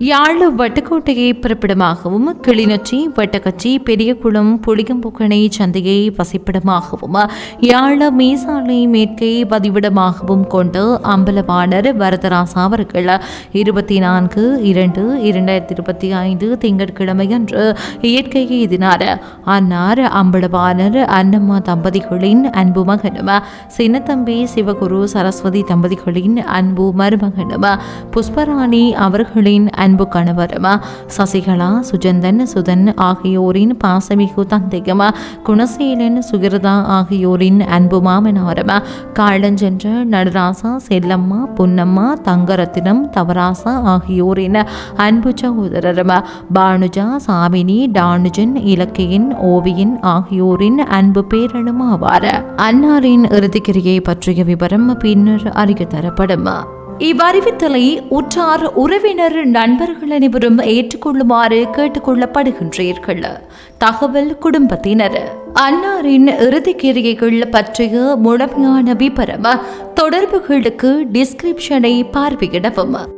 யாழ் வட்டுக்கோட்டையை பிறப்பிடமாகவும் கிளிநொச்சி வட்டக்கச்சி பெரியகுளம் புளியம்புக்கணை சந்தையை வசிப்பிடமாகவும் யாழ மீசாலை மேற்கை பதிவிடமாகவும் கொண்டு அம்பலவாணர் வரதராசா அவர்கள் இருபத்தி நான்கு இரண்டு இரண்டாயிரத்தி இருபத்தி ஐந்து திங்கட்கிழமையன்று இயற்கை எதினார் அன்னார் அம்பலவாணர் அன்னம்மா தம்பதிகளின் அன்பு மகனும் சின்னத்தம்பி சிவகுரு சரஸ்வதி தம்பதிகளின் அன்பு மருமகனும் புஷ்பராணி அவர்களின் அன்பு கணவருமா? சசிகலா சுஜந்தன் சுதன் ஆகியோரின் பாசமிகு தந்தையும்? குணசீலன் சுகிருதா ஆகியோரின் அன்பு மாமனாரும்? காலஞ்சென்ற நடராசா செல்லம்மா பொன்னம்மா தங்கரத்தினம் தவராசா ஆகியோரின் அன்பு சகோதரருமா? பானுஜா சாமினி டானுஜன் இலக்கியின் ஓவியன் ஆகியோரின் அன்பு பேரனும் அன்னாரின் இறுதிக்கிரியை பற்றிய விவரம் பின்னர் அறிய தரப்படும்? இவ்வறிவித்தலை உற்றார் உறவினர் நண்பர்கள் அனைவரும் ஏற்றுக்கொள்ளுமாறு கேட்டுக்கொள்ளப்படுகின்றீர்கள். தகவல் குடும்பத்தினர். அன்னாரின் இறுதிக்கிரியைகள் பற்றிய முழுமையான விபரம் தொடர்புகளுக்கு டிஸ்கிரிப்ஷனை பார்வையிடவும்.